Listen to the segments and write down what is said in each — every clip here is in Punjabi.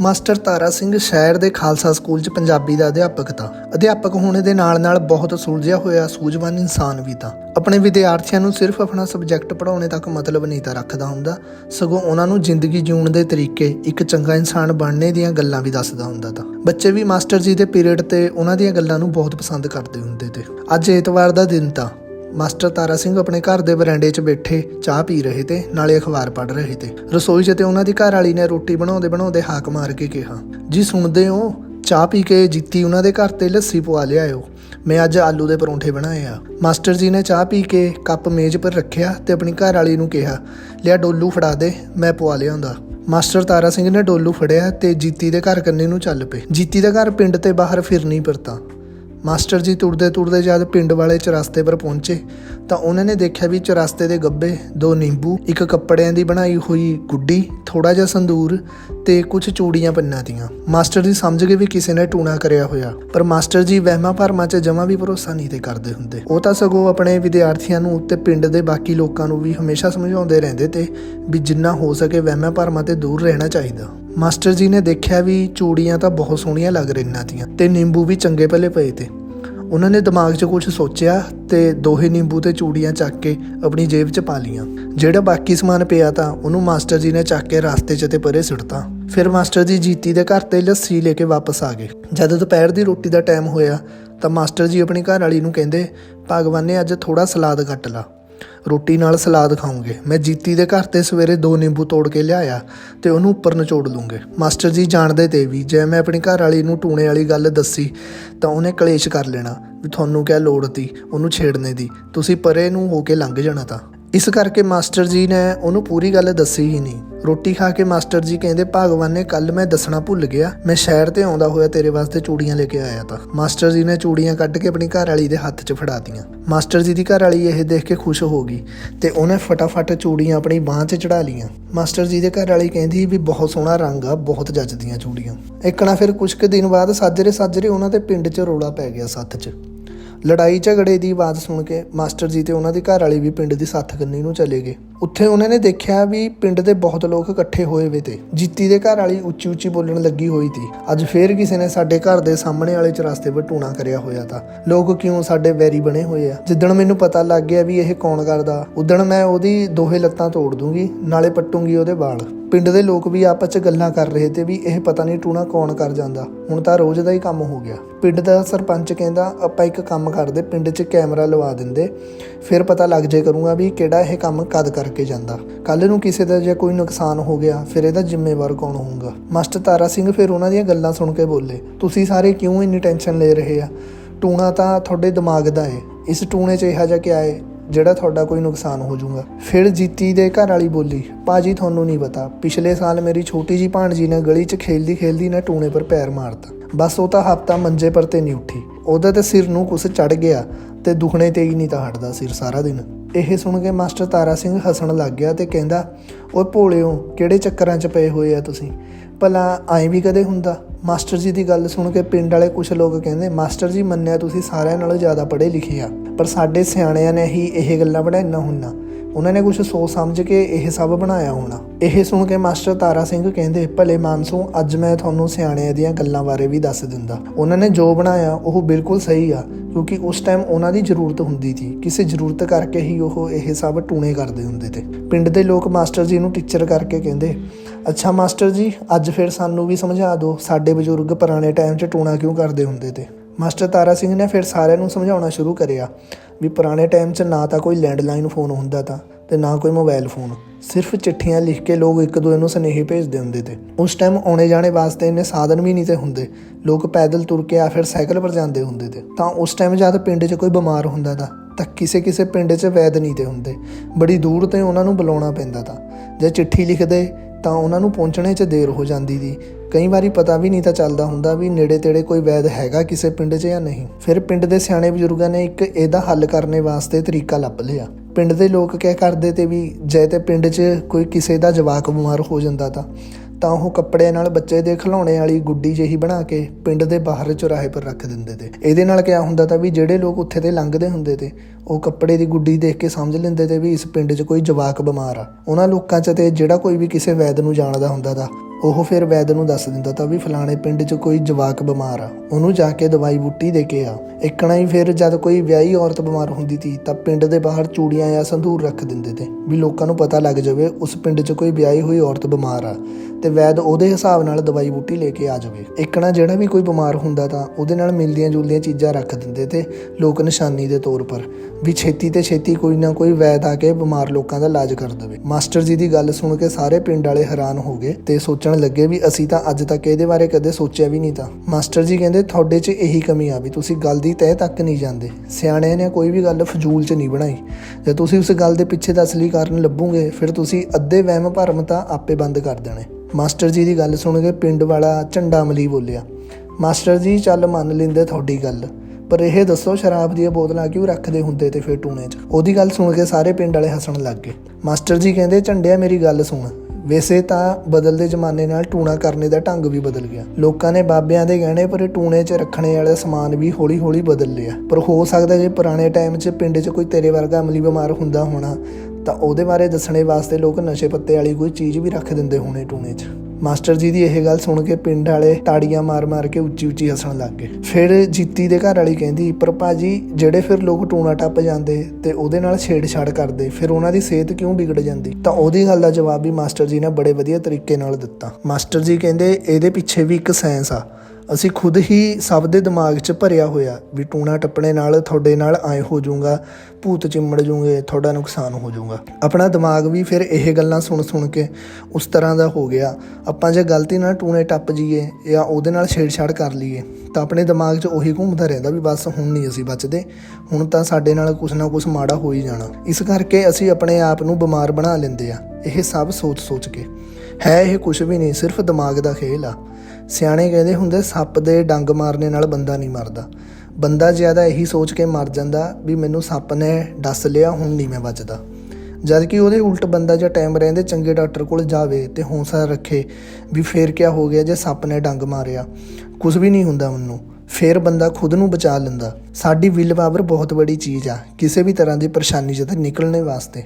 ਮਾਸਟਰ ਤਾਰਾ ਸਿੰਘ ਸ਼ਹਿਰ ਦੇ ਖਾਲਸਾ ਸਕੂਲ 'ਚ ਪੰਜਾਬੀ ਦਾ ਅਧਿਆਪਕ ਤਾਂ। ਅਧਿਆਪਕ ਹੋਣੇ ਦੇ ਨਾਲ-ਨਾਲ ਬਹੁਤ ਸੁਲਝਿਆ ਹੋਇਆ, ਸੂਝਵਾਨ ਇਨਸਾਨ ਵੀ ਤਾਂ। ਆਪਣੇ ਵਿਦਿਆਰਥੀਆਂ ਨੂੰ ਸਿਰਫ ਆਪਣਾ ਸਬਜੈਕਟ ਪੜ੍ਹਾਉਣੇ ਤੱਕ ਮਤਲਬ ਨਹੀਂ ਤਾਂ ਰੱਖਦਾ ਹੁੰਦਾ। ਸਗੋਂ ਉਹਨਾਂ ਨੂੰ ਜ਼ਿੰਦਗੀ ਜਿਉਣ ਦੇ ਤਰੀਕੇ, ਇੱਕ ਚੰਗਾ ਇਨਸਾਨ ਬਣਨੇ ਦੀਆਂ ਗੱਲਾਂ ਵੀ ਦੱਸਦਾ ਹੁੰਦਾ ਤਾਂ। ਬੱਚੇ ਵੀ ਮਾਸਟਰ ਜੀ ਦੇ ਪੀਰੀਅਡ ਤੇ ਉਹਨਾਂ ਦੀਆਂ ਗੱਲਾਂ ਨੂੰ ਬਹੁਤ ਪਸੰਦ ਕਰਦੇ ਹੁੰਦੇ ਤੇ। ਅੱਜ ਐਤਵਾਰ ਦਾ ਦਿਨ ਤਾਂ। ਮਾਸਟਰ ਤਾਰਾ ਸਿੰਘ ਆਪਣੇ ਘਰ ਦੇ ਬਰਾਂਡੇ 'ਚ ਬੈਠੇ, ਚਾਹ ਪੀ ਰਹੇ ਤੇ ਨਾਲੇ ਅਖਬਾਰ ਪੜ੍ਹ ਰਹੇ ਤੇ। ਰਸੋਈ 'ਚ ਤੇ ਉਹਨਾਂ ਦੀ ਘਰ ਵਾਲੀ ਨੇ ਰੋਟੀ ਬਣਾਉਂਦੇ ਬਣਾਉਂਦੇ ਹਾਕ ਮਾਰ ਕੇ ਕਿਹਾ, ਜੀ ਸੁਣਦੇ ਹੋ, ਚਾਹ ਪੀ ਕੇ ਜੀਤੀ ਉਹਨਾਂ ਦੇ ਘਰ ਤੇ ਲੱਸੀ ਪਵਾ ਲਿਆਇਓ। ਮੈਂ ਅੱਜ ਆਲੂ ਦੇ ਪਰੌਂਠੇ ਬਣਾਏ ਆ। ਮਾਸਟਰ ਜੀ ਨੇ ਚਾਹ ਪੀ ਕੇ ਕੱਪ ਮੇਜ਼ 'ਪਰ ਰੱਖਿਆ ਤੇ ਆਪਣੀ ਘਰ ਵਾਲੀ ਨੂੰ ਕਿਹਾ, ਲਿਆ ਡੋਲੂ ਫੜਾ ਦੇ, ਮੈਂ ਪਵਾ ਲਿਆਉਂਦਾ। ਮਾਸਟਰ ਤਾਰਾ ਸਿੰਘ ਨੇ ਡੋਲੂ ਫੜਿਆ ਤੇ ਜੀਤੀ ਦੇ ਘਰ ਕੰਨੇ ਨੂੰ ਚੱਲ ਪਏ। ਜੀਤੀ ਦਾ ਘਰ ਪਿੰਡ ਤੇ ਬਾਹਰ ਫਿਰਨੀ ਪਰਤਾ। ਮਾਸਟਰ ਜੀ ਤੁਰਦੇ ਤੁਰਦੇ ਜਦ ਪਿੰਡ ਵਾਲੇ ਚਰਸਤੇ ਪਰ ਪਹੁੰਚੇ, ਤਾਂ ਉਹਨਾਂ ਨੇ ਦੇਖਿਆ ਵੀ ਚਰਸਤੇ ਦੇ ਗੱਬੇ ਦੋ ਨਿੰਬੂ, ਇੱਕ ਕੱਪੜਿਆਂ ਦੀ ਬਣਾਈ ਹੋਈ ਗੁੱਡੀ ਥੋੜਾ ਜਿਹਾ ਸੰਦੂਰ ਤੇ ਕੁਝ ਚੂੜੀਆਂ ਪੰਨਾਂ ਦੀਆਂ। ਮਾਸਟਰ ਜੀ ਸਮਝ ਗਏ ਵੀ ਕਿਸੇ ਨੇ ਟੂਣਾ ਕਰਿਆ ਹੋਇਆ, ਪਰ ਮਾਸਟਰ ਜੀ ਵਹਿਮਾਂ ਭਰਮਾਂ 'ਚ ਜਮਾ ਵੀ ਭਰੋਸਾ ਨਹੀਂ ਤੇ ਕਰਦੇ ਹੁੰਦੇ। ਉਹ ਤਾਂ ਸਗੋਂ ਆਪਣੇ ਵਿਦਿਆਰਥੀਆਂ ਨੂੰ ਤੇ ਪਿੰਡ ਦੇ ਬਾਕੀ ਲੋਕਾਂ ਨੂੰ ਵੀ ਹਮੇਸ਼ਾ ਸਮਝਾਉਂਦੇ ਰਹਿੰਦੇ ਤੇ ਵੀ ਜਿੰਨਾ ਹੋ ਸਕੇ ਵਹਿਮਾਂ ਭਰਮਾਂ ਤੇ ਦੂਰ ਰਹਿਣਾ ਚਾਹੀਦਾ। ਮਾਸਟਰ ਜੀ ਨੇ ਦੇਖਿਆ ਵੀ ਚੂੜੀਆਂ ਤਾਂ ਬਹੁਤ ਸੋਹਣੀਆਂ ਲੱਗ ਰਹੀਆਂ ਤੀਆਂ ਤੇ ਨਿੰਬੂ ਵੀ ਚੰਗੇ ਭਲੇ ਪਏ ਤੇ। ਉਹਨਾਂ ਨੇ ਦਿਮਾਗ 'ਚ ਕੁਝ ਸੋਚਿਆ ਤੇ ਦੋਹੇ ਨਿੰਬੂ ਤੇ ਚੂੜੀਆਂ ਚੱਕ ਕੇ ਆਪਣੀ ਜੇਬ 'ਚ ਪਾ ਲੀਆਂ ਜਿਹੜਾ ਬਾਕੀ ਸਮਾਨ ਪਿਆ ਤਾਂ ਉਹਨੂੰ ਮਾਸਟਰ ਜੀ ਨੇ ਚੱਕ ਕੇ ਰਾਸਤੇ 'ਚ ਤੇ ਪਰੇ ਸੁੱਟਤਾ। ਫਿਰ ਮਾਸਟਰ ਜੀ ਜੀਤੀ ਦੇ ਘਰ ਤੇ ਲੱਸੀ ਲੈ ਕੇ ਵਾਪਸ ਆ ਗਏ। ਜਦ ਦੁਪਹਿਰ ਦੀ ਰੋਟੀ ਦਾ ਟਾਈਮ ਹੋਇਆ ਤਾਂ ਮਾਸਟਰ ਜੀ ਆਪਣੀ ਘਰ ਵਾਲੀ ਨੂੰ ਕਹਿੰਦੇ, ਭਗਵਾਨ ਨੇ ਅੱਜ ਥੋੜਾ ਸਲਾਦ ਕੱਟ ਲਾ। ਰੋਟੀ ਨਾਲ ਸਲਾਦ ਖਾਉਂਗੇ ਮੈਂ ਜੀਤੀ ਦੇ ਘਰ ਤੇ ਸਵੇਰੇ ਦੋ ਨਿੰਬੂ ਤੋੜ ਕੇ ਲਿਆਇਆ ਤੇ ਉਹਨੂੰ ਉੱਪਰ ਨਿਚੋੜ ਲੂੰਗੇ। ਮਾਸਟਰ ਜੀ ਜਾਣਦੇ ਤੇ ਵੀ, ਜੇ ਮੈਂ ਆਪਣੀ ਘਰ ਵਾਲੀ ਨੂੰ ਟੂਣੇ ਵਾਲੀ ਗੱਲ ਦੱਸੀ, ਤਾਂ ਉਹਨੇ ਕਲੇਸ਼ ਕਰ ਲੈਣਾ, ਵੀ ਤੁਹਾਨੂੰ ਕਿਆ ਲੋੜ ਤੀ ਉਹਨੂੰ ਛੇੜਨੇ ਦੀ। ਤੁਸੀਂ ਪਰੇ ਨੂੰ ਹੋ ਕੇ ਲੰਘ ਜਾਣਾ ਤਾਂ। ਇਸ ਕਰਕੇ ਮਾਸਟਰ ਜੀ ਨੇ ਉਹਨੂੰ ਪੂਰੀ ਗੱਲ ਦੱਸੀ ਹੀ ਨਹੀਂ। ਰੋਟੀ ਖਾ ਕੇ ਮਾਸਟਰ ਜੀ ਕਹਿੰਦੇ, ਭਗਵਾਨ ਨੇ ਕੱਲ ਮੈਂ ਦੱਸਣਾ ਭੁੱਲ ਗਿਆ, ਮੈਂ ਸ਼ਹਿਰ ਤੇ ਆਉਂਦਾ ਹੋਇਆ ਤੇਰੇ ਵਾਸਤੇ ਚੂੜੀਆਂ ਲੈ ਕੇ ਆਇਆ ਤਾਂ। ਮਾਸਟਰ ਜੀ ਨੇ ਚੂੜੀਆਂ ਕੱਢ ਕੇ ਆਪਣੀ ਘਰ ਵਾਲੀ ਦੇ ਹੱਥ 'ਚ ਫੜਾਤੀਆਂ ਮਾਸਟਰ ਜੀ ਦੀ ਘਰ ਵਾਲੀ ਇਹ ਦੇਖ ਕੇ ਖੁਸ਼ ਹੋ ਗਈ ਤੇ ਉਹਨੇ ਫਟਾਫਟ ਚੂੜੀਆਂ ਆਪਣੀ ਬਾਹ 'ਚ ਚੜਾ ਲੀਆਂ ਮਾਸਟਰ ਜੀ ਦੇ ਘਰ ਵਾਲੀ ਕਹਿੰਦੀ ਵੀ ਬਹੁਤ ਸੋਹਣਾ ਰੰਗ ਆ, ਬਹੁਤ ਜੱਚਦੀਆਂ ਚੂੜੀਆਂ। ਇੱਕਣਾ ਫਿਰ ਕੁਝ ਕੁ ਦਿਨ ਬਾਅਦ ਸਾਜਰੇ ਸਾਜਰੇ ਉਹਨਾਂ ਦੇ ਪਿੰਡ 'ਚ ਰੋਲਾ ਪੈ ਗਿਆ ਸੱਥ 'ਚ। ਲੜਾਈ ਝਗੜੇ ਦੀ ਆਵਾਜ਼ ਸੁਣ ਕੇ ਮਾਸਟਰ ਜੀ ਤੇ ਉਹਨਾਂ ਦੀ ਘਰ ਵਾਲੀ ਵੀ ਪਿੰਡ ਦੀ ਸੱਥ ਕੰਨੀ ਨੂੰ ਚਲੇ ਗਏ। ਉੱਥੇ ਉਹਨਾਂ ਨੇ ਦੇਖਿਆ ਵੀ ਪਿੰਡ ਦੇ ਬਹੁਤ ਲੋਕ ਇਕੱਠੇ ਹੋਏ ਵੇ ਤੇ। ਜੀਤੀ ਦੇ ਘਰ ਵਾਲੀ ਉੱਚੀ ਉੱਚੀ ਬੋਲਣ ਲੱਗੀ ਹੋਈ ਸੀ। ਅੱਜ ਫੇਰ ਕਿਸੇ ਨੇ ਸਾਡੇ ਘਰ ਦੇ ਸਾਹਮਣੇ ਵਾਲੇ ਚਰਸਤੇ 'ਤੇ ਕਰਿਆ ਹੋਇਆ ਤਾਂ। ਲੋਕ ਕਿਉਂ ਸਾਡੇ ਵੈਰੀ ਬਣੇ ਹੋਏ ਆ? ਜਿੱਦਣ ਮੈਨੂੰ ਪਤਾ ਲੱਗ ਗਿਆ ਵੀ ਇਹ ਕੌਣ ਕਰਦਾ, ਉਦਣ ਮੈਂ ਉਹਦੀ ਦੋਹੇ ਲੱਤਾਂ ਤੋੜ ਦੂੰਗੀ, ਨਾਲੇ ਪੱਟੂੰਗੀ ਉਹਦੇ ਵਾਲ। ਪਿੰਡ ਦੇ ਲੋਕ ਵੀ ਆਪਸ 'ਚ ਗੱਲਾਂ ਕਰ ਰਹੇ ਤੇ ਵੀ ਇਹ ਪਤਾ ਨਹੀਂ ਟੂਣਾ ਕੌਣ ਕਰ ਜਾਂਦਾ। ਹੁਣ ਤਾਂ ਰੋਜ਼ ਦਾ ਹੀ ਕੰਮ ਹੋ ਗਿਆ। ਪਿੰਡ ਦਾ ਸਰਪੰਚ ਕਹਿੰਦਾ, ਆਪਾਂ ਇੱਕ ਕੰਮ ਕਰਦੇ, ਪਿੰਡ 'ਚ ਕੈਮਰਾ ਲਵਾ ਦਿੰਦੇ। ਫਿਰ ਪਤਾ ਲੱਗ ਜੇ ਕਰੂੰਗਾ ਵੀ ਕਿਹੜਾ ਇਹ ਕੰਮ ਕਦ ਕਰਕੇ ਜਾਂਦਾ। ਕੱਲ ਨੂੰ ਕਿਸੇ ਦਾ ਜੇ ਕੋਈ ਨੁਕਸਾਨ ਹੋ ਗਿਆ, ਫਿਰ ਇਹਦਾ ਜ਼ਿੰਮੇਵਾਰ ਕੌਣ ਹੋਊਗਾ? ਮਾਸਟਰ ਤਾਰਾ ਸਿੰਘ ਫਿਰ ਉਹਨਾਂ ਦੀਆਂ ਗੱਲਾਂ ਸੁਣ ਕੇ ਬੋਲੇ, ਤੁਸੀਂ ਸਾਰੇ ਕਿਉਂ ਇੰਨੀ ਟੈਨਸ਼ਨ ਲੈ ਰਹੇ ਆ? ਟੂਣਾ ਤਾਂ ਤੁਹਾਡੇ ਦਿਮਾਗ ਦਾ ਏ। ਇਸ ਟੂਣੇ 'ਚ ਇਹੋ ਜਿਹਾ ਕਿਆ ਏ, ਜਿਹੜਾ ਤੁਹਾਡਾ ਕੋਈ ਨੁਕਸਾਨ ਹੋ ਜਾਊਗਾ? ਫਿਰ ਜੀਤੀ ਦੇ ਘਰ ਵਾਲੀ ਬੋਲੀ ਪਾਜੀ ਤੁਹਾਨੂੰ ਨਹੀਂ ਪਤਾ, ਪਿਛਲੇ ਸਾਲ ਮੇਰੀ ਛੋਟੀ ਜੀ ਭਾਣਜੀ ਨੇ ਗਲੀ 'ਚ ਖੇਲਦੀ ਖੇਲਦੀ ਨਾ ਟੂਣੇ ਪਰ ਪੈਰ ਮਾਰਤਾ। ਬਸ ਉਹ ਤਾਂ ਹਫਤਾ ਮੰਜੇ ਪਰ ਤੇ ਨਹੀਂ ਉੱਠੀ। ਉਹਦੇ ਤੇ ਸਿਰ ਨੂੰ ਕੁਛ ਚੜ ਗਿਆ ਤੇ ਦੁਖਣੇ ਤੇ ਹੀ ਨਹੀਂ ਤਾਂ ਹਟਦਾ ਸਿਰ ਸਾਰਾ ਦਿਨ। ਇਹ ਸੁਣ ਕੇ ਮਾਸਟਰ ਤਾਰਾ ਸਿੰਘ ਹੱਸਣ ਲੱਗ ਗਿਆ ਤੇ ਕਹਿੰਦਾ, ਓਏ ਭੋਲਿਓ, ਕਿਹੜੇ ਚੱਕਰਾਂ 'ਚ ਪਏ ਹੋਏ ਆ ਤੁਸੀਂ? ਭਲਾ ਐਂ ਵੀ ਕਦੇ ਹੁੰਦਾ? ਮਾਸਟਰ ਜੀ ਦੀ ਗੱਲ ਸੁਣ ਕੇ ਪਿੰਡ ਵਾਲੇ ਕੁਝ ਲੋਕ ਕਹਿੰਦੇ, ਮਾਸਟਰ ਜੀ ਮੰਨਿਆ ਤੁਸੀਂ ਸਾਰਿਆਂ ਨਾਲੋਂ ਜ਼ਿਆਦਾ ਪੜ੍ਹੇ ਲਿਖੇ ਆ, ਪਰ ਸਾਡੇ ਸਿਆਣਿਆਂ ਨੇ ਹੀ ਇਹ ਗੱਲਾਂ ਬਣਾਈਆਂ ਹੁੰਨਾ ਉਹਨਾਂ ਨੇ ਕੁਝ ਸੋਚ ਸਮਝ ਕੇ ਇਹ ਸਭ ਬਣਾਇਆ ਹੋਣਾ। ਇਹ ਸੁਣ ਕੇ ਮਾਸਟਰ ਤਾਰਾ ਸਿੰਘ ਕਹਿੰਦੇ, ਭਲੇ ਮਾਨਸੂ ਅੱਜ ਮੈਂ ਤੁਹਾਨੂੰ ਸਿਆਣਿਆਂ ਦੀਆਂ ਗੱਲਾਂ ਬਾਰੇ ਵੀ ਦੱਸ ਦਿੰਦਾ। ਉਹਨਾਂ ਨੇ ਜੋ ਬਣਾਇਆ, ਉਹ ਬਿਲਕੁਲ ਸਹੀ ਆ, ਕਿਉਂਕਿ ਉਸ ਟਾਈਮ ਉਹਨਾਂ ਦੀ ਜ਼ਰੂਰਤ ਹੁੰਦੀ ਸੀ। ਕਿਸੇ ਜ਼ਰੂਰਤ ਕਰਕੇ ਹੀ ਉਹ ਇਹ ਸਭ ਟੂਣੇ ਕਰਦੇ ਹੁੰਦੇ ਤੇ। ਪਿੰਡ ਦੇ ਲੋਕ ਮਾਸਟਰ ਜੀ ਨੂੰ ਟੀਚਰ ਕਰਕੇ ਕਹਿੰਦੇ, ਅੱਛਾ ਮਾਸਟਰ ਜੀ, ਅੱਜ ਫਿਰ ਸਾਨੂੰ ਵੀ ਸਮਝਾ ਦਿਓ, ਸਾਡੇ ਬਜ਼ੁਰਗ ਪੁਰਾਣੇ ਟਾਈਮ 'ਚ ਟੂਣਾ ਕਿਉਂ ਕਰਦੇ ਹੁੰਦੇ ਤੇ? ਮਾਸਟਰ ਤਾਰਾ ਸਿੰਘ ਨੇ ਫਿਰ ਸਾਰਿਆਂ ਨੂੰ ਸਮਝਾਉਣਾ ਸ਼ੁਰੂ ਕਰਿਆ। ਵੀ ਪੁਰਾਣੇ ਟਾਈਮ 'ਚ ਨਾ ਤਾਂ ਕੋਈ ਲੈਂਡਲਾਈਨ ਫੋਨ ਹੁੰਦਾ ਤਾਂ ਤੇ ਨਾ ਕੋਈ ਮੋਬਾਈਲ ਫੋਨ ਸਿਰਫ ਚਿੱਠੀਆਂ ਲਿਖ ਕੇ ਲੋਕ ਇੱਕ ਦੂਜੇ ਨੂੰ ਸੁਨੇਹੇ ਭੇਜਦੇ ਹੁੰਦੇ ਤੇ। ਉਸ ਟਾਈਮ ਆਉਣੇ ਜਾਣੇ ਵਾਸਤੇ ਇੰਨੇ ਸਾਧਨ ਵੀ ਨਹੀਂ ਤੇ ਹੁੰਦੇ। ਲੋਕ ਪੈਦਲ ਤੁਰ ਕੇ ਆ ਫਿਰ ਸਾਈਕਲ ਪਰ ਜਾਂਦੇ ਹੁੰਦੇ ਤੇ। ਤਾਂ ਉਸ ਟਾਈਮ ਜਦ ਪਿੰਡ 'ਚ ਕੋਈ ਬਿਮਾਰ ਹੁੰਦਾ ਤਾਂ ਤਾਂ ਕਿਸੇ ਕਿਸੇ ਪਿੰਡ 'ਚ ਵੈਦ ਨਹੀਂ ਤੇ ਹੁੰਦੇ। ਬੜੀ ਦੂਰ ਤੇ ਉਹਨਾਂ ਨੂੰ ਬੁਲਾਉਣਾ ਪੈਂਦਾ ਤਾਂ। ਜੇ ਚਿੱਠੀ ਲਿਖਦੇ ਤਾਂ ਉਹਨਾਂ ਨੂੰ ਪਹੁੰਚਣੇ 'ਚ ਦੇਰ ਹੋ ਜਾਂਦੀ ਦੀ ਕਈ ਵਾਰੀ ਪਤਾ ਵੀ ਨਹੀਂ ਤਾਂ ਚੱਲਦਾ ਹੁੰਦਾ ਵੀ ਨੇੜੇ ਤੇੜੇ ਕੋਈ ਵੈਦ ਹੈਗਾ ਕਿਸੇ ਪਿੰਡ 'ਚ ਜਾਂ ਨਹੀਂ। ਫਿਰ ਪਿੰਡ ਦੇ ਸਿਆਣੇ ਬਜ਼ੁਰਗਾਂ ਨੇ ਇੱਕ ਇਹਦਾ ਹੱਲ ਕਰਨੇ ਵਾਸਤੇ ਤਰੀਕਾ ਲੱਭ ਲਿਆ। ਪਿੰਡ ਦੇ ਲੋਕ ਕਹਿ ਕਰਦੇ ਤੇ ਵੀ ਜੇ ਤੇ ਪਿੰਡ 'ਚ ਕੋਈ ਕਿਸੇ ਦਾ ਜਵਾਕ ਬਿਮਾਰ ਹੋ ਜਾਂਦਾ ਤਾਂ। ਤਾਂ ਉਹ ਕੱਪੜਿਆਂ ਨਾਲ ਬੱਚੇ ਦੇ ਖਿਲਾਉਣੇ ਵਾਲੀ ਗੁੱਡੀ ਜਿਹੀ ਬਣਾ ਕੇ ਪਿੰਡ ਦੇ ਬਾਹਰ ਚੁਰਾਹੇ ਪਰ ਰੱਖ ਦਿੰਦੇ ਤੇ। ਇਹਦੇ ਨਾਲ ਕਿਆ ਹੁੰਦਾ ਤਾਂ ਵੀ ਜਿਹੜੇ ਲੋਕ ਉੱਥੇ ਤੇ ਲੰਘਦੇ ਹੁੰਦੇ ਤੇ, ਉਹ ਕੱਪੜੇ ਦੀ ਗੁੱਡੀ ਦੇਖ ਕੇ ਸਮਝ ਲੈਂਦੇ ਤੇ ਵੀ ਇਸ ਪਿੰਡ 'ਚ ਕੋਈ ਜਵਾਕ ਬਿਮਾਰ ਆ। ਉਹਨਾਂ ਲੋਕਾਂ 'ਚ ਤੇ ਜਿਹੜਾ ਕੋਈ ਵੀ ਕਿਸੇ ਵੈਦ ਨੂੰ ਜਾਣਦਾ ਹੁੰਦਾ ਤਾਂ ਉਹ ਫਿਰ ਵੈਦ ਨੂੰ ਦੱਸ ਦਿੰਦਾ, ਤਾਂ ਵੀ ਫਲਾਣੇ ਪਿੰਡ 'ਚ ਕੋਈ ਜਵਾਕ ਬਿਮਾਰ ਆ। ਉਹਨੂੰ ਜਾ ਕੇ ਦਵਾਈ ਬੂਟੀ ਦੇ ਕੇ ਆ। ਇੱਕਣਾ ਹੀ ਫਿਰ ਜਦ ਕੋਈ ਵਿਆਹੀ ਔਰਤ ਬਿਮਾਰ ਹੁੰਦੀ ਸੀ ਤਾਂ ਪਿੰਡ ਦੇ ਬਾਹਰ ਚੂੜੀਆਂ ਜਾਂ ਸੰਧੂਰ ਰੱਖ ਦਿੰਦੇ ਤੇ। ਵੀ ਲੋਕਾਂ ਨੂੰ ਪਤਾ ਲੱਗ ਜਾਵੇ, ਉਸ ਪਿੰਡ 'ਚ ਕੋਈ ਵਿਆਹੀ ਹੋਈ ਔਰਤ ਬਿਮਾਰ ਆ। ਤੇ ਵੈਦ ਉਹਦੇ ਹਿਸਾਬ ਨਾਲ ਦਵਾਈ ਬੂਟੀ ਲੈ ਕੇ ਆ ਜਾਵੇ। ਇੱਕਣਾ ਜਿਹੜਾ ਵੀ ਕੋਈ ਬਿਮਾਰ ਹੁੰਦਾ ਤਾਂ ਉਹਦੇ ਨਾਲ ਮਿਲਦੀਆਂ ਜੁਲਦੀਆਂ ਚੀਜ਼ਾਂ ਰੱਖ ਦਿੰਦੇ ਤੇ ਲੋਕ ਨਿਸ਼ਾਨੀ ਦੇ ਤੌਰ ਪਰ। ਵੀ ਛੇਤੀ ਤੇ ਛੇਤੀ ਕੋਈ ਨਾ ਕੋਈ ਵੈਦ ਆ ਕੇ ਬਿਮਾਰ ਲੋਕਾਂ ਦਾ ਇਲਾਜ ਕਰ ਦੇਵੇ। ਮਾਸਟਰ ਜੀ ਦੀ ਗੱਲ ਸੁਣ ਕੇ ਸਾਰੇ ਪਿੰਡ ਵਾਲੇ ਹੈਰਾਨ ਹੋ ਗਏ ਤੇ ਸੋਚ ਸੋਚਣ ਲੱਗੇ ਵੀ ਅਸੀਂ ਤਾਂ ਅੱਜ ਤੱਕ ਇਹਦੇ ਬਾਰੇ ਕਦੇ ਸੋਚਿਆ ਵੀ ਨਹੀਂ ਤਾਂ। ਮਾਸਟਰ ਜੀ ਕਹਿੰਦੇ, ਤੁਹਾਡੇ 'ਚ ਇਹੀ ਕਮੀ ਆ ਵੀ ਤੁਸੀਂ ਗੱਲ ਦੀ ਤਹਿ ਤੱਕ ਨਹੀਂ ਜਾਂਦੇ। ਸਿਆਣੇ ਨੇ ਕੋਈ ਵੀ ਗੱਲ ਫਜ਼ੂਲ 'ਚ ਨਹੀਂ ਬਣਾਈ। ਜੇ ਤੁਸੀਂ ਉਸ ਗੱਲ ਦੇ ਪਿੱਛੇ ਦਾ ਅਸਲੀ ਕਾਰਨ ਲੱਭੋਗੇ, ਫਿਰ ਤੁਸੀਂ ਅੱਧੇ ਵਹਿਮ ਭਰਮ ਤਾਂ ਆਪੇ ਬੰਦ ਕਰ ਦੇਣੇ। ਮਾਸਟਰ ਜੀ ਦੀ ਗੱਲ ਸੁਣ ਕੇ ਪਿੰਡ ਵਾਲਾ ਝੰਡਾ ਮਲੀ ਬੋਲਿਆ, ਮਾਸਟਰ ਜੀ, ਚੱਲ ਮੰਨ ਲੈਂਦੇ ਤੁਹਾਡੀ ਗੱਲ, ਪਰ ਇਹ ਦੱਸੋ ਸ਼ਰਾਬ ਦੀਆਂ ਬੋਤਲਾਂ ਕਿਉਂ ਰੱਖਦੇ ਹੁੰਦੇ ਤੇ ਫਿਰ ਟੂਣੇ 'ਚ? ਉਹਦੀ ਗੱਲ ਸੁਣ ਕੇ ਸਾਰੇ ਪਿੰਡ ਵਾਲੇ ਹੱਸਣ ਲੱਗ ਗਏ। ਮਾਸਟਰ ਜੀ ਕਹਿੰਦੇ, ਝੰਡਿਆ ਮੇਰੀ ਗੱਲ ਸੁਣ ਵੈਸੇ ਤਾਂ ਬਦਲਦੇ ਜ਼ਮਾਨੇ ਨਾਲ ਟੂਣਾ ਕਰਨੇ ਦਾ ਢੰਗ ਵੀ ਬਦਲ ਗਿਆ। ਲੋਕਾਂ ਨੇ ਬਾਬਿਆਂ ਦੇ ਗਹਿਣੇ ਪਰ ਟੂਣੇ 'ਚ ਰੱਖਣੇ ਵਾਲਾ ਸਮਾਨ ਵੀ ਹੌਲੀ-ਹੌਲੀ ਬਦਲ ਲਿਆ। ਪਰ ਹੋ ਸਕਦਾ ਜੇ ਪੁਰਾਣੇ ਟਾਈਮ 'ਚ ਪਿੰਡ 'ਚ ਕੋਈ ਤੇਰੇ ਵਰਗਾ ਅਮਲੀ ਬਿਮਾਰ ਹੁੰਦਾ ਹੋਣਾ, ਤਾਂ ਉਹਦੇ ਬਾਰੇ ਦੱਸਣੇ ਵਾਸਤੇ ਲੋਕ ਨਸ਼ੇ ਪੱਤੇ ਵਾਲੀ ਕੋਈ ਚੀਜ਼ ਵੀ ਰੱਖ ਦਿੰਦੇ ਹੋਣੇ ਟੂਣੇ 'ਚ। ਮਾਸਟਰ ਜੀ ਦੀ ਇਹ ਗੱਲ ਸੁਣ ਕੇ ਪਿੰਡ ਵਾਲੇ ਤਾੜੀਆਂ ਮਾਰ-ਮਾਰ ਕੇ ਉੱਚੀ-ਉੱਚੀ ਹੱਸਣ ਲੱਗ ਗਏ। ਫਿਰ ਜੀਤੀ ਦੇ ਘਰ ਵਾਲੀ ਕਹਿੰਦੀ, ਪਰ ਭਾਜੀ, ਜਿਹੜੇ ਫਿਰ ਲੋਕ ਟੂਣਾ ਟੱਪ ਜਾਂਦੇ ਤੇ ਉਹਦੇ ਨਾਲ ਛੇੜਛਾੜ ਕਰਦੇ, ਫਿਰ ਉਹਨਾਂ ਦੀ ਸਿਹਤ ਕਿਉਂ ਵਿਗੜ ਜਾਂਦੀ? ਤਾਂ ਉਹਦੀ ਗੱਲ ਦਾ ਜਵਾਬ ਵੀ ਮਾਸਟਰ ਜੀ ਨੇ ਬੜੇ ਵਧੀਆ ਤਰੀਕੇ ਨਾਲ ਦਿੱਤਾ। ਮਾਸਟਰ ਜੀ ਕਹਿੰਦੇ, ਇਹਦੇ ਪਿੱਛੇ ਵੀ ਇੱਕ ਸਾਇੰਸ ਆ। ਅਸੀਂ ਖੁਦ ਹੀ ਸਭ ਦੇ ਦਿਮਾਗ 'ਚ ਭਰਿਆ ਹੋਇਆ ਵੀ ਟੂਣਾ ਟੱਪਣੇ ਨਾਲ ਤੁਹਾਡੇ ਨਾਲ ਐ ਹੋ ਜਾਊਗਾ, ਭੂਤ ਚਿੰਮੜ ਜੂਗੇ, ਤੁਹਾਡਾ ਨੁਕਸਾਨ ਹੋ ਜਾਊਗਾ। ਆਪਣਾ ਦਿਮਾਗ ਵੀ ਫਿਰ ਇਹ ਗੱਲਾਂ ਸੁਣ ਸੁਣ ਕੇ ਉਸ ਤਰ੍ਹਾਂ ਦਾ ਹੋ ਗਿਆ। ਆਪਾਂ ਜੇ ਗਲਤੀ ਨਾਲ ਟੂਣੇ ਟੱਪ ਜਾਈਏ ਜਾਂ ਉਹਦੇ ਨਾਲ ਛੇੜਛਾੜ ਕਰ ਲਈਏ, ਤਾਂ ਆਪਣੇ ਦਿਮਾਗ 'ਚ ਉਹੀ ਘੁੰਮਦਾ ਰਹਿੰਦਾ ਵੀ ਬਸ ਹੁਣ ਨਹੀਂ ਅਸੀਂ ਬਚਦੇ, ਹੁਣ ਤਾਂ ਸਾਡੇ ਨਾਲ ਕੁਛ ਨਾ ਕੁਛ ਮਾੜਾ ਹੋ ਹੀ ਜਾਣਾ। ਇਸ ਕਰਕੇ ਅਸੀਂ ਆਪਣੇ ਆਪ ਨੂੰ ਬਿਮਾਰ ਬਣਾ ਲੈਂਦੇ ਆ, ਇਹ ਸਭ ਸੋਚ ਸੋਚ ਕੇ। ਹੈ ਇਹ ਕੁਝ ਵੀ ਨਹੀਂ, ਸਿਰਫ ਦਿਮਾਗ ਦਾ ਖੇਲ ਆ। ਸਿਆਣੇ ਕਹਿੰਦੇ ਹੁੰਦੇ, ਸੱਪ ਦੇ ਡੰਗ ਮਾਰਨੇ ਨਾਲ ਬੰਦਾ ਨਹੀਂ ਮਰਦਾ। ਬੰਦਾ ਜ਼ਿਆਦਾ ਇਹੀ ਸੋਚ ਕੇ ਮਰ ਜਾਂਦਾ ਵੀ ਮੈਨੂੰ ਸੱਪ ਨੇ ਡਸ ਲਿਆ, ਹੁਣ ਨਹੀਂ ਮੈਂ ਬਚਦਾ। ਜਦ ਕਿ ਉਹਦੇ ਉਲਟ ਬੰਦਾ ਜੇ ਟਾਈਮ ਰਹਿੰਦੇ ਚੰਗੇ ਡਾਕਟਰ ਕੋਲ ਜਾਵੇ ਤੇ ਹੌਸਲਾ ਰੱਖੇ ਵੀ ਫੇਰ ਕਿਆ ਹੋ ਗਿਆ ਜੇ ਸੱਪ ਨੇ ਡੰਗ ਮਾਰਿਆ। ਕੁਝ ਵੀ ਨਹੀਂ ਹੁੰਦਾ ਉਹਨੂੰ। ਫੇਰ ਬੰਦਾ ਖੁਦ ਨੂੰ ਬਚਾ ਲੈਂਦਾ। ਸਾਡੀ ਵਿਲ ਪਾਵਰ ਬਹੁਤ ਬੜੀ ਚੀਜ਼ ਆ। ਕਿਸੇ ਵੀ ਤਰ੍ਹਾਂ ਦੀ ਪਰੇਸ਼ਾਨੀ ਤੋਂ ਨਿਕਲਣੇ ਵਾਸਤੇ।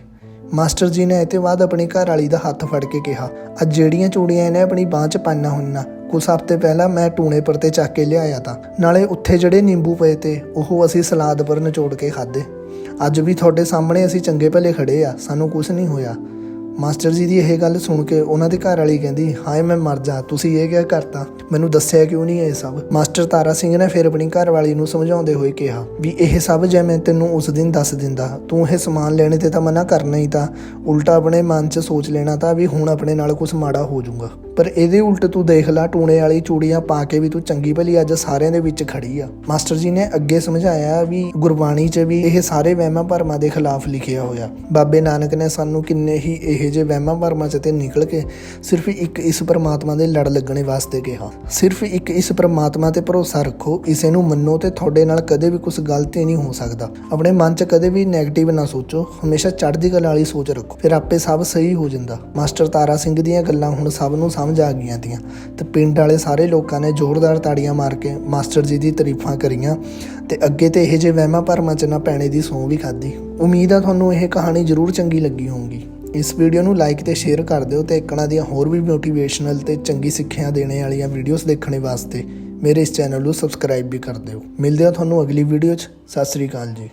ਮਾਸਟਰ ਜੀ ਨੇ ਇਹ ਤੇ ਬਾਅਦ ਆਪਣੀ ਘਰ ਵਾਲੀ ਦਾ ਹੱਥ ਫੜ ਕੇ ਕਿਹਾ, ਅੱਜ ਜਿਹੜੀਆਂ ਚੂੜੀਆਂ ਇਹਨੇ ਆਪਣੀ ਬਾਂਹ 'ਚ ਪਾਈਆਂ ਹੋਈਆਂ ਕੁਝ ਹਫ਼ਤੇ ਪਹਿਲਾਂ ਮੈਂ ਟੂਣੇ ਪਰ ਤੇ ਚੱਕ ਕੇ ਲਿਆਇਆ ਤਾਂ, ਨਾਲੇ ਉੱਥੇ ਜਿਹੜੇ ਨਿੰਬੂ ਪਏ ਤੇ ਉਹ ਅਸੀਂ ਸਲਾਦ ਪਰ ਨਿਚੋੜ ਕੇ ਖਾਦੇ ਅੱਜ ਵੀ ਤੁਹਾਡੇ ਸਾਹਮਣੇ ਅਸੀਂ ਚੰਗੇ ਭਲੇ ਖੜੇ ਆ, ਸਾਨੂੰ ਕੁਝ ਨਹੀਂ ਹੋਇਆ। ਮਾਸਟਰ ਜੀ ਦੀ ਇਹ ਗੱਲ ਸੁਣ ਕੇ ਉਹਨਾਂ ਦੇ ਘਰ ਵਾਲੀ ਕਹਿੰਦੀ, ਹਾਏ, ਮੈਂ ਮਰ ਜਾ, ਤੁਸੀਂ ਇਹ ਕਿਆ ਕਰਤਾ? ਮੈਨੂੰ ਦੱਸਿਆ ਕਿਉਂ ਨਹੀਂ ਇਹ ਸਭ? ਮਾਸਟਰ ਤਾਰਾ ਸਿੰਘ ਨੇ ਫਿਰ ਆਪਣੀ ਘਰ ਵਾਲੀ ਨੂੰ ਸਮਝਾਉਂਦੇ ਹੋਏ ਕਿਹਾ, ਵੀ ਇਹ ਸਭ ਜੇ ਮੈਂ ਤੈਨੂੰ ਉਸ ਦਿਨ ਦੱਸ ਦਿੰਦਾ, ਤੂੰ ਇਹ ਸਮਾਨ ਲੈਣੇ ਤੇ ਤਾਂ ਮਨਾ ਕਰਨਾ ਹੀ ਤਾਂ, ਉਲਟਾ ਆਪਣੇ ਮਨ 'ਚ ਸੋਚ ਲੈਣਾ ਤਾਂ ਵੀ ਹੁਣ ਆਪਣੇ ਨਾਲ ਕੁਝ ਮਾੜਾ ਹੋ ਜਾਊਗਾ। ਪਰ ਇਹਦੇ ਉਲਟ ਤੂੰ ਦੇਖ ਲੈ, ਟੂਣੇ ਵਾਲੀ ਚੂੜੀਆਂ ਪਾ ਕੇ ਵੀ ਤੂੰ ਚੰਗੀ ਭਲੀ ਅੱਜ ਸਾਰਿਆਂ ਦੇ ਵਿੱਚ ਖੜੀ ਆ। ਮਾਸਟਰ ਜੀ ਨੇ ਅੱਗੇ ਸਮਝਾਇਆ ਵੀ ਗੁਰਬਾਣੀ 'ਚ ਵੀ ਇਹ ਸਾਰੇ ਵਹਿਮਾਂ ਭਰਮਾਂ ਦੇ ਖਿਲਾਫ ਲਿਖਿਆ ਹੋਇਆ। ਬਾਬੇ ਨਾਨਕ ਨੇ ਸਾਨੂੰ ਕਿੰਨੇ ਹੀ ਇਹ ਜਿਹੇ ਵਹਿਮਾਂ ਭਰਮਾਂ 'ਚ ਤੇ ਨਿਕਲ ਕੇ ਸਿਰਫ ਇੱਕ ਇਸ ਪਰਮਾਤਮਾ ਦੇ ਲੜ ਲੱਗਣੇ ਵਾਸਤੇ ਕਿਹਾ। ਸਿਰਫ ਇੱਕ ਇਸ ਪਰਮਾਤਮਾ ਤੇ ਭਰੋਸਾ ਰੱਖੋ, ਇਸੇ ਨੂੰ ਮੰਨੋ ਤੇ ਤੁਹਾਡੇ ਨਾਲ ਕਦੇ ਵੀ ਕੁਝ ਗਲਤੀ ਨਹੀਂ ਹੋ ਸਕਦਾ। ਆਪਣੇ ਮਨ 'ਚ ਕਦੇ ਵੀ 네ਗੇਟਿਵ ਨਾ ਸੋਚੋ, ਹਮੇਸ਼ਾ ਚੜ੍ਹਦੀ ਕਲਾ ਵਾਲੀ ਸੋਚ ਰੱਖੋ। ਫਿਰ ਆਪੇ ਸਭ ਸਹੀ ਹੋ ਜਾਂਦਾ। ਮਾਸਟਰ ਤਾਰਾ ਸਿੰਘ ਦੀਆਂ ਗੱਲਾਂ ਹੁਣ ਸਭ ਨੂੰ ਸਮਝ ਆ ਗਈਆਂ ਤੀਆਂ। ਤੇ ਪਿੰਡ ਵਾਲੇ ਸਾਰੇ ਲੋਕਾਂ ਨੇ ਜ਼ੋਰਦਾਰ ਤਾੜੀਆਂ ਮਾਰ ਕੇ ਮਾਸਟਰ ਜੀ ਦੀ ਤਾਰੀਫਾਂ ਕਰੀਆਂ ਤੇ ਅੱਗੇ ਤੇ ਇਹ ਜੇ ਵਹਿਮਾਂ ਭਰਮਾਂ 'ਚ ਨਾ ਪੈਣੇ ਦੀ ਸੌਂ ਵੀ ਖਾਧੀ। ਉਮੀਦ ਆ ਤੁਹਾਨੂੰ ਇਹ ਕਹਾਣੀ ਜ਼ਰੂਰ ਚੰਗੀ ਲੱਗੀ ਹੋਊਗੀ। ਇਸ ਵੀਡੀਓ ਨੂੰ ਲਾਈਕ ਤੇ ਸ਼ੇਅਰ ਕਰ ਦਿਓ ਤੇ ਇੱਕਣਾ ਦੀਆਂ ਹੋਰ ਵੀ ਮੋਟੀਵੇਸ਼ਨਲ ਤੇ ਚੰਗੀ ਸਿੱਖਿਆ ਦੇਣੇ ਵਾਲੀਆਂ ਵੀਡੀਓਜ਼ ਦੇਖਣ ਵਾਸਤੇ ਮੇਰੇ ਇਸ ਚੈਨਲ ਨੂੰ ਸਬਸਕ੍ਰਾਈਬ ਵੀ ਕਰ ਦਿਓ। ਮਿਲਦੇ ਆ ਤੁਹਾਨੂੰ ਅਗਲੀ ਵੀਡੀਓ 'ਚ। ਸਤਿ ਸ੍ਰੀ ਅਕਾਲ ਜੀ।